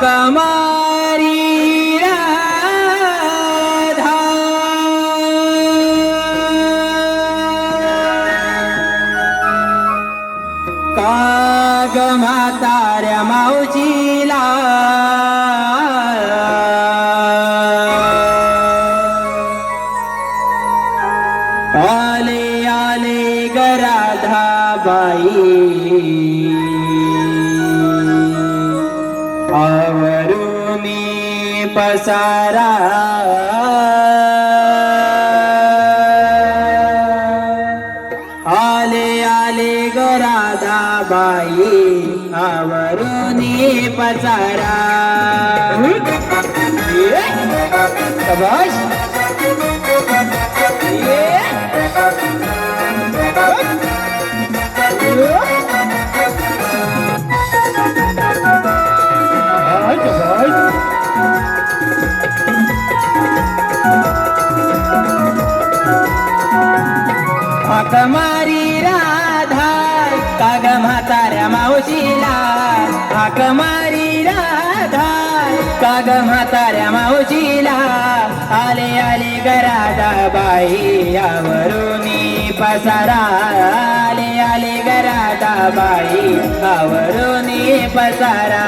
कमारी राधा। काग म्हाताऱ्या माऊजीला। आले आले गराधा बाई आवरुनी पसारा। आले आले गराधा बाई आवरुनी पसारा। Yeah. कमारी मारी राधा काग म्हाताऱ्या मावशीला. हाक मारी राधा काग म्हाताऱ्या मावशीला. आले आले गराधा बाई आवरुनी पसारा आले आले गराधा बाई आवरुनी पसारा